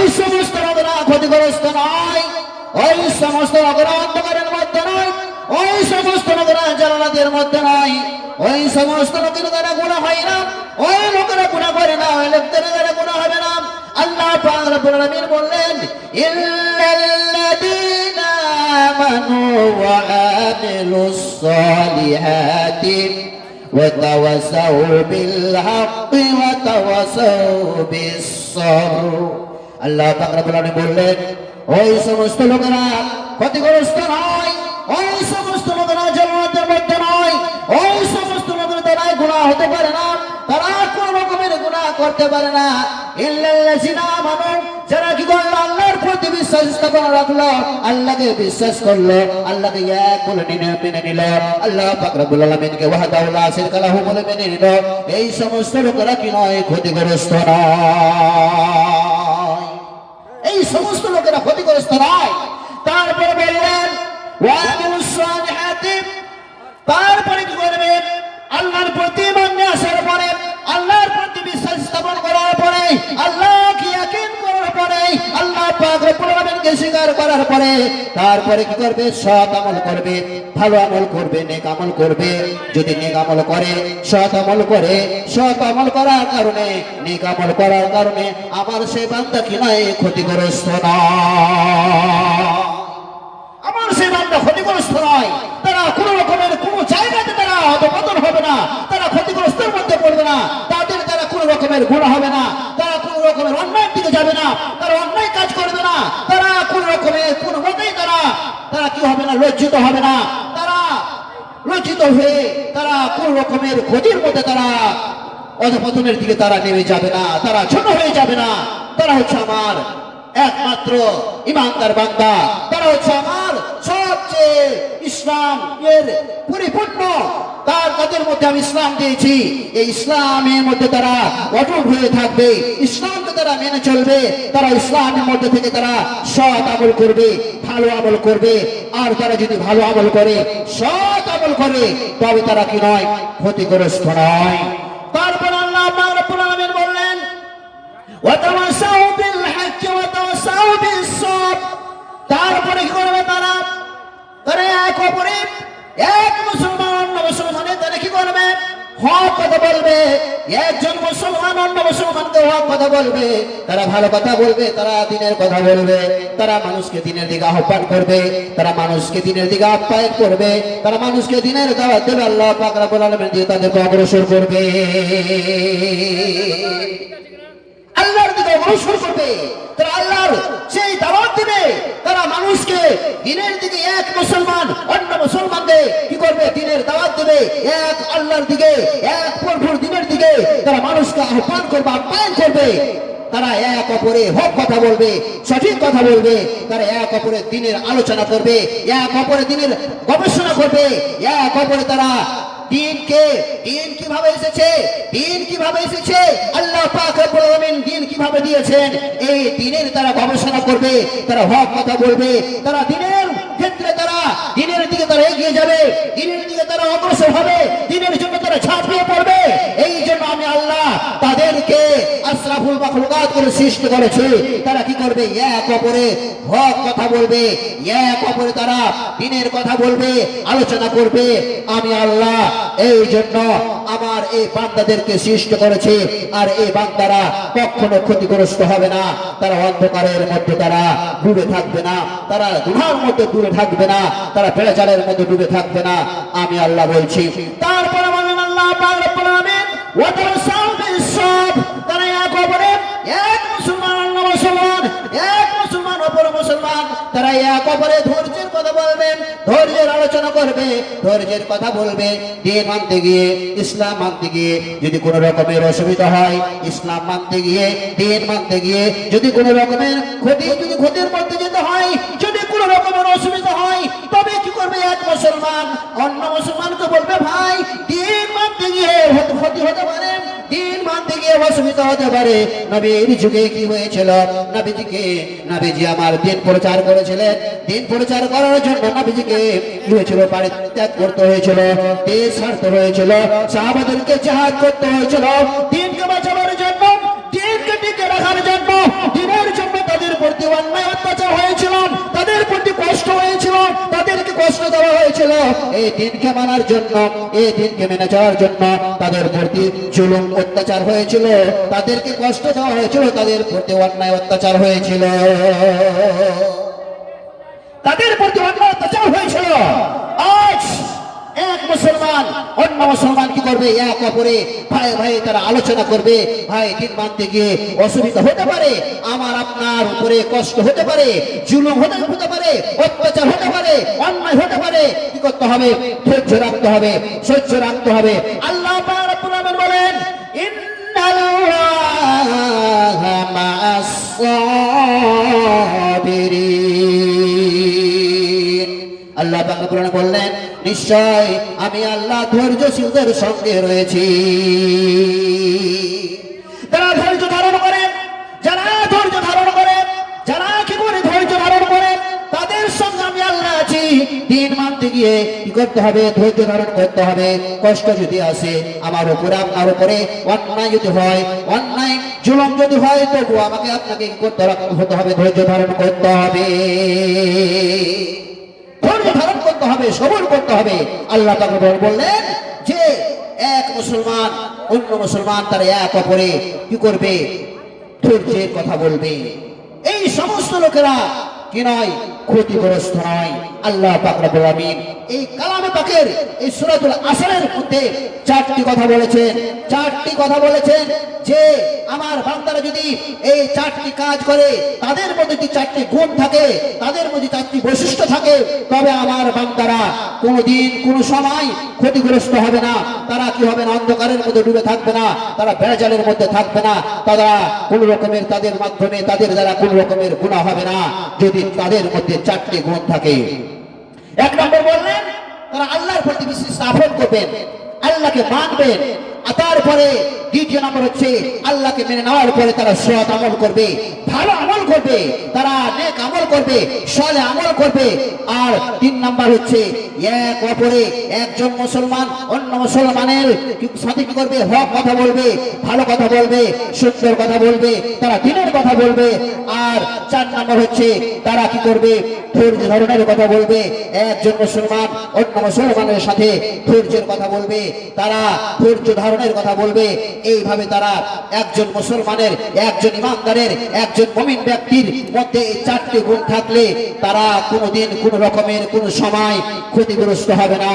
ওই সমস্ত লোকেরা ক্ষতিগ্রস্ত নয় ওই সমস্ত লোকেরা অন্ধকারের মধ্যে নয় ওই সমস্ত লোকেরা জানালাদের মধ্যে নয় ওই সমস্ত লোকের দ্বারা গুণা হয় না ওই লোকেরা গুণা করে না ওই লোকদের দ্বারা গুণা হবে না আল্লাহ পাক রব্বুল আলামিন বললেন ইল্লাল্লাযীনা আমানু ওয়া আমিলুস সালিহাতি وتوسوا بالحق وتوسوا بالصبر আল্লাহ রব্বুল বললেন, ওই সমস্ত লোকেরা ক্ষতিগ্রস্ত নয়, ওই সমস্ত লোকেরা জান্নাতের মধ্যে নয়, ওই সমস্ত লোকের দ্বারা গুনাহ হতে পারে না, তারা কোন রকমের গুনাহ করতে পারে না। যারা কি করল? আল্লাহর বিশ্বাস আল্লাহকে বিশ্বাস করল, আল্লাহকে এক বলে নিল। আল্লাহ বলে এই সমস্ত লোকেরা কি নয়? ক্ষতিগ্রস্ত নয়। লোকেরা ক্ষতিগ্রস্ত নয়, তারপরে বললেন তারপরে কি করবেন? আল্লাহর প্রতি মান্য আসার পরে, আল্লাহর প্রতি বিশ্বাস স্থাপন করার পরে আলামিনকে স্বীকার করার পরে তারপরে কি করবে? সৎ আমল করবে, ভালো আমল করবে, নেক আমল করবে। যদি নেক আমল করে, সৎ আমল করে, সৎ আমল করার কারণে, নেক আমল করার কারণে আমার সে বান্দা কি নয়? ক্ষতিগ্রস্ত নয়। আমার সেই বান্দা ক্ষতিগ্রস্ত নয়। তারা কোন রকমের, কোন জায়গাতে তারা অধপতন হবে না। তারা ক্ষতিগ্রস্তের মধ্যে পড়বে না। তাদের তারা কোন রকমের গুণ হবে না। তারা কোন রকমের অন্যায়ের দিকে যাবে না। তারা অন্যায় কাজ করবে না তারা কোন রকমের কোন মতেই তারা তারা হবে না, লজ্জিত হবে না। তারা লজ্জিত হয়ে তারা কোন রকমের ক্ষতির মধ্যে তারা অধপতনের দিকে তারা নেমে যাবে না, তারা ছোট হয়ে যাবে না। তারা হচ্ছে আমার একমাত্র ইমানদার বান্দা। তারা হচ্ছে আমার সবচেয়ে ইসলাম এর পরিপূর্ণ তার তাদের মধ্যে আমি ইসলাম দিয়েছি। এই ইসলামের মধ্যে তারা অটল হয়ে থাকবে। ইসলামকে তারা মেনে চলবে। তারা ইসলামের মধ্যে থেকে তারা সৎ আমল করবে, ভালো আমল করবে। আর তারা যদি ভালো আমল করে, সৎ আমল করে, তবে তারা কি নয়? ক্ষতিগ্রস্ত নয়। তারপর মুসলমান অন্য মুসলমানকে হক কথা বলবে, তারা ভালো কথা বলবে, তারা দিনের কথা বলবে, তারা মানুষকে দিনের দিকে আহ্বান করবে, তারা মানুষকে দিনের দিকে আপ্যায়ন করবে, তারা মানুষকে দিনের দাওয়াত দেবে, আল্লাহ পাক রব্বুল আলামিন দিয়ে তাদেরকে অগ্রসর করবে। আল্লাহর দিকে অগ্রসর করবে, তারা আল্লাহর সেই দাওয়াত দিবে, তারা মানুষকে দিনের দিকে এক মুসলমান, অন্য মুসলমানকে কি করবে? দিনের দেবে এক আল্লাহর দিকে, এক প্রভুর দিনের দিকে তারা মানুষকে আহ্বান করবে, আপ্যায়ন করবে। তারা এক অপরে হক কথা বলবে, সঠিক কথা বলবে। তারা এক অপরের দিনের আলোচনা করবে, এক অপরের দিনের গবেষণা করবে। এক অপরে তারা দিনকে দিন কীভাবে এসেছে, দিন কীভাবে এসেছে, আল্লাহ দিন কীভাবে দিয়েছেন, এই দিনের তারা গবেষণা করবে, তারা হক কথা বলবে। তারা দিনের ক্ষেত্রে তারা এগিয়ে যাবে। দিনের দিকে তারা অগ্রসর হবে। দিনের জন্য তারা ঝাঁপিয়ে পড়বে। এই জন্য আমি আল্লাহ তাদেরকে আশরাফুল মাখলুকাত করে সৃষ্টি করেছে। তারা কি করবে? এক অপরে হক কথা বলবে। এক অপরে তারা দিনের কথা বলবে, আলোচনা করবে। আমি আল্লাহ এই জন্য আমার এই বান্দাদেরকে সৃষ্টি করেছে। আর এই বান্দারা কখনো ক্ষতিগ্রস্ত হবে না। তারা অন্ধকারের মধ্যে তারা ডুবে থাকবে না। তারা গুহার মধ্যে দূরে থাকবে না। তারা পেড়াচালের মধ্যে ডুবে থাকবে না। আমি আল্লাহ বলছি। তারপরে বলেন আল্লাহ এক ধৈর্যের কথা বলবেন, ধৈর্যের আলোচনা করবে, ধৈর্যের কথা বলবে। দিন মানতে গিয়ে, ইসলাম মানতে গিয়ে যদি কোনো রকমের অসুবিধা হয়, ইসলাম মানতে গিয়ে, দিন মানতে গিয়ে যদি কোনো রকমের ক্ষতি, যদি ক্ষতির মধ্যে যেতে হয়, যদি কোনো রকমের অসুবিধা হয়, তবে কি করবে এক মুসলমান? অন্য মুসলমানকে বলবে, ভাই, দিন মানতে গিয়ে ক্ষতি হতে অসুবিধা হতে পারে। নবীর যুগে কি হয়েছিল? নবীজিকে, নবীজি আমার দিন প্রচার করেছিলেন। দিন প্রচার করার জন্য নবীজিকে হয়েছিল? পরিত্যাগ করতে হয়েছিল, দেশ হারতে হয়েছিল, সাহাবাদেরকে জাহাজ করতে হয়েছিল। দিনকে বাঁচাবার জন্য, দিনকে টিকে রাখার জন্য, দিনের জন্য তাদের প্রতি অন্যায় অত্যাচার হয়েছিল, তাদের প্রতি কষ্ট হয়েছিল এই দিনকে মানার জন্য, এই দিনকে মেনে চলার জন্য তাদের প্রতি জুলুম অত্যাচার হয়েছিল। তাদেরকে কষ্ট দেওয়া হয়েছিল, তাদের প্রতি অন্যায় অত্যাচার হয়েছিল। তাদের প্রতি অন্যায় অত্যাচার হয়েছিল। আজ এক মুসলমান, অন্য মুসলমান কি করবে? এক অপরে ভাই ভাই তারা আলোচনা করবে। ভাই, দিন মানতে গিয়ে অসুবিধা হতে পারে, আমার আপনার উপরে কষ্ট হতে পারে, জুলুম হতে হতে পারে, অত্যাচার হতে পারে, অন্যায় হতে পারে, কি করতে হবে? ধৈর্য রাখতে হবে, সহ্য রাখতে হবে। আল্লাহ বলেন আল্লাহ কোরআনে বললেন নিশ্চয় আমি আল্লাহ ধৈর্যশীলদের সঙ্গে রয়েছি। যারা ধৈর্য ধারণ করে, যারা ধৈর্য ধারণ করে, যারা কি করে ধৈর্য ধারণ করে, তাদের সঙ্গে আমি আল্লাহ আছি। দিন মানতে গিয়ে কি করতে হবে? ধৈর্য ধারণ করতে হবে। কষ্ট যদি আসে, আমার উপরে আপনার উপরে অন্যায় যদি হয়, অন্যায় জুলম যদি হয় তবু আমাকে আপনাকে কি করতে হতে হবে ধৈর্য ধারণ করতে হবে। ধারণ করতে হবে সবল করতে হবে। আল্লাহ তাকে বললেন যে, এক মুসলমান, অন্য মুসলমান তারা এক অপরে কি করবে? ধৈর্যের কথা বলবে। এই সমস্ত লোকেরা কি নয় ক্ষতিগ্রস্ত নয় আল্লাহ আমিন এই কালামে পাকের এই সূরাতুল আসরের মধ্যে চারটি কথা বলেছেন। চারটি কথা বলেছেন যে আমার বান্দারা যদি এই চারটি কাজ করে, তাদের মধ্যে যদি চারটি গুণ থাকে, তাদের মধ্যে চারটি বৈশিষ্ট্য থাকে, তবে আমার বান্দারা কোনোদিন কোনো সময় ক্ষতিগ্রস্ত হবে না। তারা কি হবে না? অন্ধকারের মধ্যে ডুবে থাকবে না। তারা বেড়াজালের মধ্যে থাকবে না। তারা কোন রকমের তাদের মাধ্যমে তাদের দ্বারা কোন রকমের গুণা হবে না, যদি তাদের মধ্যে চারটি গুণ থাকে। এক নম্বর বললেন, তারা আল্লাহর প্রতি বিশ্বাস স্থাপন করবেন। আল্লাহকে মানবেন। আর তারপরে দ্বিতীয় নম্বর হচ্ছে, আল্লাহকে মেনে নেওয়ার পরে তারা সৎ আমল করবে, ভালো আমল করবে, তারা নেক আমল করবে, সলে আমল করবে। আর তিন নাম্বার হচ্ছে, এক অপরে একজন মুসলমান অন্য মুসলমানের সাথে কি করবে? হক কথা বলবে, ভালো কথা বলবে, সুন্দর কথা বলবে, তারা দিনের কথা বলবে। আর চার নাম্বার হচ্ছে, তারা কি করবে? ধৈর্য ধরনের কথা বলবে, একজন মুসলমান অন্য মুসলমানের সাথে ধৈর্যের কথা বলবে, তারা ধৈর্য ধারণের কথা বলবে। এইভাবে তারা একজন মুসলমানের, একজন ইমানদারের, একজন মমিন ব্যক্তির মধ্যে এই চারটি গুণ থাকলে তারা কোনোদিন কোনো রকমের কোন সময় ক্ষতিগ্রস্ত হবে না।